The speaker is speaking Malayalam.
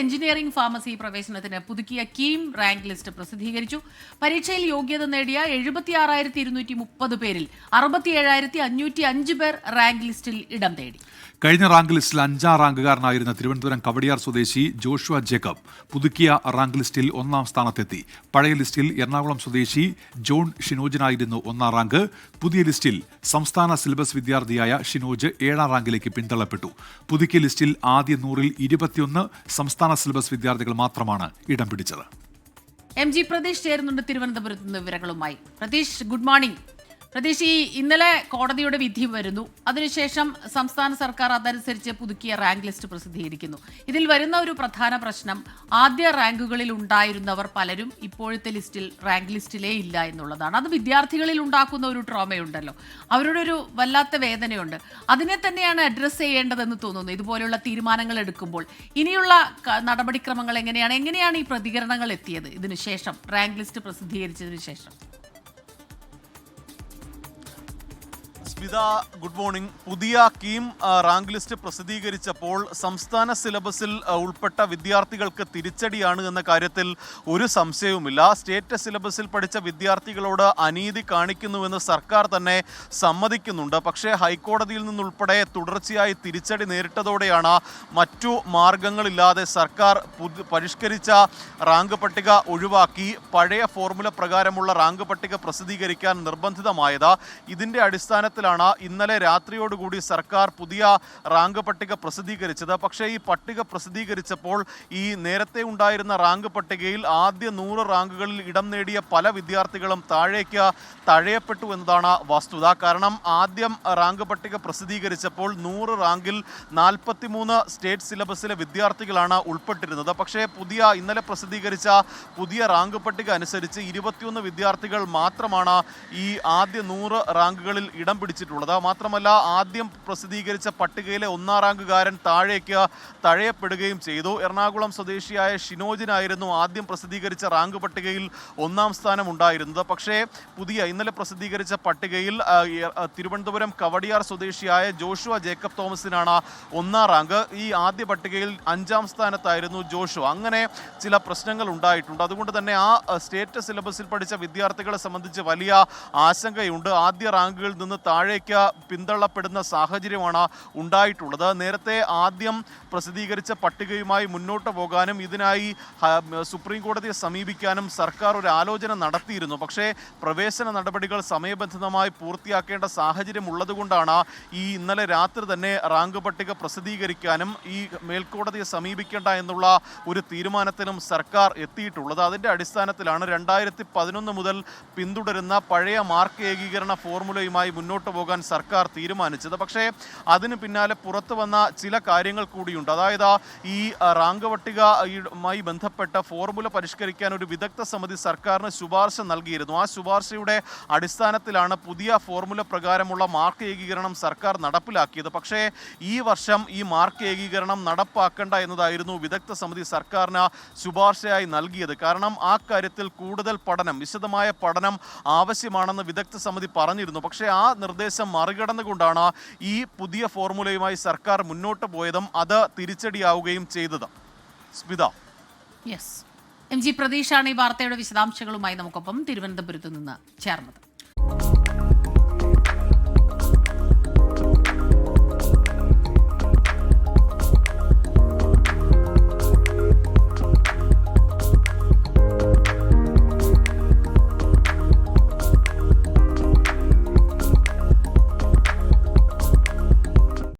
എഞ്ചിനീയറിംഗ് ഫാർമസി പ്രവേശനത്തിന് പുതുക്കിയ കീം റാങ്ക് ലിസ്റ്റ് പ്രസിദ്ധീകരിച്ചു. പരീക്ഷയിൽ യോഗ്യത നേടിയ എഴുപത്തി ആറായിരത്തി ഇരുന്നൂറ്റി മുപ്പത് പേരിൽ അറുപത്തി ഏഴായിരത്തി അഞ്ഞൂറ്റി അഞ്ച് പേർ റാങ്ക് ലിസ്റ്റിൽ ഇടം തേടി. കഴിഞ്ഞ റാങ്ക് ലിസ്റ്റിൽ അഞ്ചാം റാങ്കുകാരനായിരുന്ന തിരുവനന്തപുരം കവടിയാർ സ്വദേശി ജോഷുവ ജേക്കബ് പുതുക്കിയ റാങ്ക് ലിസ്റ്റിൽ ഒന്നാം സ്ഥാനത്തെത്തി. പഴയ ലിസ്റ്റിൽ എറണാകുളം സ്വദേശി ജോൺ ഷിനോജിനായിരുന്നു ഒന്നാം റാങ്ക്. പുതിയ ലിസ്റ്റിൽ സംസ്ഥാന സിലബസ് വിദ്യാർത്ഥിയായ ഷിനോജ് ഏഴാം റാങ്കിലേക്ക് പിന്തള്ളപ്പെട്ടു. പുതുക്കിയ ലിസ്റ്റിൽ ആദ്യ നൂറിൽ ഇരുപത്തിയൊന്ന് സംസ്ഥാന സിലബസ് വിദ്യാർത്ഥികൾ മാത്രമാണ് ഇടം പിടിച്ചത്. എം ജി പ്രതീഷ് ചേരുന്നുണ്ട് തിരുവനന്തപുരത്ത് നിന്ന് വിവരങ്ങളുമായി. Pratheesh good morning. പ്രതീഷ് ഈ ഇന്നലെ കോടതിയുടെ വിധി വരുന്നു. അതിനുശേഷം സംസ്ഥാന സർക്കാർ അതനുസരിച്ച് പുതുക്കിയ റാങ്ക് ലിസ്റ്റ് പ്രസിദ്ധീകരിക്കുന്നു. ഇതിൽ വരുന്ന ഒരു പ്രധാന പ്രശ്നം ആദ്യ റാങ്കുകളിൽ ഉണ്ടായിരുന്നവർ പലരും ഇപ്പോഴത്തെ ലിസ്റ്റിൽ റാങ്ക് ലിസ്റ്റിലേ ഇല്ല എന്നുള്ളതാണ്. അത് വിദ്യാർത്ഥികളിൽ ഉണ്ടാക്കുന്ന ഒരു ട്രോമയുണ്ടല്ലോ. അവരുടെ ഒരു വല്ലാത്ത വേദനയുണ്ട്. അതിനെ തന്നെയാണ് അഡ്രസ്സ് ചെയ്യേണ്ടതെന്ന് തോന്നുന്നു. ഇതുപോലെയുള്ള തീരുമാനങ്ങൾ എടുക്കുമ്പോൾ ഇനിയുള്ള നടപടിക്രമങ്ങൾ എങ്ങനെയാണ്? എങ്ങനെയാണ് ഈ പ്രതികരണങ്ങൾ എത്തിയത്? ഇതിനുശേഷം റാങ്ക് ലിസ്റ്റ് പ്രസിദ്ധീകരിച്ചതിന് ശേഷം സ്മിത ഗുഡ് മോർണിംഗ്. പുതിയ കീം റാങ്ക് ലിസ്റ്റ് പ്രസിദ്ധീകരിച്ചപ്പോൾ സംസ്ഥാന സിലബസിൽ ഉൾപ്പെട്ട വിദ്യാർത്ഥികൾക്ക് തിരിച്ചടിയാണ് എന്ന കാര്യത്തിൽ ഒരു സംശയവുമില്ല. സ്റ്റേറ്റ് സിലബസിൽ പഠിച്ച വിദ്യാർത്ഥികളോട് അനീതി കാണിക്കുന്നുവെന്ന് സർക്കാർ തന്നെ സമ്മതിക്കുന്നുണ്ട്. പക്ഷേ ഹൈക്കോടതിയിൽ നിന്നുൾപ്പെടെ തുടർച്ചയായി തിരിച്ചടി നേരിട്ടതോടെയാണ് മറ്റു മാർഗങ്ങളില്ലാതെ സർക്കാർ പരിഷ്കരിച്ച റാങ്ക് പട്ടിക ഒഴിവാക്കി പഴയ ഫോർമുല പ്രകാരമുള്ള റാങ്ക് പട്ടിക പ്രസിദ്ധീകരിക്കാൻ നിർബന്ധിതമായത്. ഇതിന്റെ അടിസ്ഥാനത്തിലാണ് ഇന്നലെ രാത്രിയോടുകൂടി സർക്കാർ പുതിയ റാങ്ക് പട്ടിക പ്രസിദ്ധീകരിച്ചത്. പക്ഷേ ഈ പട്ടിക പ്രസിദ്ധീകരിച്ചപ്പോൾ ഈ നേരത്തെ ഉണ്ടായിരുന്ന റാങ്ക് പട്ടികയിൽ ആദ്യ നൂറ് റാങ്കുകളിൽ ഇടം നേടിയ പല വിദ്യാർത്ഥികളും താഴേക്ക് തഴയപ്പെട്ടു എന്നതാണ് വസ്തുത. കാരണം ആദ്യം റാങ്ക് പട്ടിക പ്രസിദ്ധീകരിച്ചപ്പോൾ നൂറ് റാങ്കിൽ നാൽപ്പത്തിമൂന്ന് സ്റ്റേറ്റ് സിലബസിലെ വിദ്യാർത്ഥികളാണ് ഉൾപ്പെട്ടിരുന്നത്. പക്ഷേ പുതിയ ഇന്നലെ പ്രസിദ്ധീകരിച്ച പുതിയ റാങ്ക് പട്ടിക അനുസരിച്ച് ഇരുപത്തിയൊന്ന് വിദ്യാർത്ഥികൾ മാത്രമാണ് ഈ ആദ്യ നൂറ് റാങ്കുകളിൽ ഇടം പിടിച്ചിട്ടുള്ളത് മാത്രമല്ല ആദ്യം പ്രസിദ്ധീകരിച്ച പട്ടികയിലെ ഒന്നാം റാങ്കുകാരൻ താഴേക്ക് തഴയപ്പെടുകയും ചെയ്തു. എറണാകുളം സ്വദേശിയായ ഷിനോജിനായിരുന്നു ആദ്യം പ്രസിദ്ധീകരിച്ച റാങ്ക് പട്ടികയിൽ ഒന്നാം സ്ഥാനം ഉണ്ടായിരുന്നത് പക്ഷേ പുതിയ ഇന്നലെ പ്രസിദ്ധീകരിച്ച പട്ടികയിൽ തിരുവനന്തപുരം കവടിയാർ സ്വദേശിയായ ജോഷുവ ജേക്കബ് തോമസിനാണ് ഒന്നാം റാങ്ക്. ഈ ആദ്യ പട്ടികയിൽ അഞ്ചാം സ്ഥാനത്തായിരുന്നു ജോഷുവ. അങ്ങനെ ചില പ്രശ്നങ്ങൾ ഉണ്ടായിട്ടുണ്ട്. അതുകൊണ്ട് തന്നെ ആ സ്റ്റേറ്റ് സിലബസിൽ പഠിച്ച വിദ്യാർത്ഥികളെ സംബന്ധിച്ച് വലിയ ആശങ്കയുണ്ട്. ആദ്യ റാങ്കുകളിൽ നിന്ന് താഴേക്ക് പിന്തള്ളപ്പെടുന്ന സാഹചര്യമാണ് ഉണ്ടായിട്ടുള്ളത്. നേരത്തെ ആദ്യം പ്രസിദ്ധീകരിച്ച പട്ടികയുമായി മുന്നോട്ട് പോകാനും ഇതിനായി സുപ്രീം കോടതിയെ സമീപിക്കാനും സർക്കാർ ഒരു ആലോചന നടത്തിയിരുന്നു. പക്ഷേ പ്രവേശന നടപടികൾ സമയബന്ധിതമായി പൂർത്തിയാക്കേണ്ട സാഹചര്യം ഉള്ളതുകൊണ്ടാണ് ഈ ഇന്നലെ രാത്രി തന്നെ റാങ്ക് പട്ടിക പ്രസിദ്ധീകരിക്കാനും ഈ മേൽക്കോടതിയെ സമീപിക്കേണ്ട എന്നുള്ള ഒരു തീരുമാനത്തിനും സർക്കാർ എത്തിയിട്ടുള്ളത്. അതിന്റെ അടിസ്ഥാനത്തിലാണ് രണ്ടായിരത്തി പതിനൊന്ന് മുതൽ പിന്തുടരുന്ന പഴയ മാർക്ക് ഏകീകരണ ഫോർമുലയുമായി മുന്നോട്ട് പോകാൻ സർക്കാർ തീരുമാനിച്ചത്. പക്ഷേ അതിന് പിന്നാലെ പുറത്തു വന്ന ചില കാര്യങ്ങൾ കൂടിയുണ്ട്. അതായത് ഈ റാങ്ക് പട്ടികയുമായി ബന്ധപ്പെട്ട ഫോർമുല പരിഷ്കരിക്കാൻ ഒരു വിദഗ്ധ സമിതി സർക്കാരിന് ശുപാർശ നൽകിയിരുന്നു. ആ ശുപാർശയുടെ അടിസ്ഥാനത്തിലാണ് പുതിയ ഫോർമുല പ്രകാരമുള്ള മാർക്ക് ഏകീകരണം സർക്കാർ നടപ്പിലാക്കിയത്. പക്ഷേ ഈ വർഷം ഈ മാർക്ക് ഏകീകരണം നടപ്പാക്കേണ്ട എന്നതായിരുന്നു വിദഗ്ധ സമിതി സർക്കാരിന് ശുപാർശയായി നൽകിയത്. കാരണം ആ കാര്യത്തിൽ കൂടുതൽ പഠനം വിശദമായ പഠനം ആവശ്യമാണെന്ന് വിദഗ്ധ സമിതി പറഞ്ഞിരുന്നു. പക്ഷേ ആ നിർദ്ദേശം മറികടന്നുകൊണ്ടാണ് ഈ പുതിയ ഫോർമുലയുമായി സർക്കാർ മുന്നോട്ട് പോയതും അത് തിരിച്ചടിയാവുകയും ചെയ്തത്. സ്മിത. എം ജി പ്രതീഷാണ് ഈ വാർത്തയുടെ വിശദാംശങ്ങളുമായി നമുക്കൊപ്പം തിരുവനന്തപുരത്ത് നിന്ന് ചേർന്നത്.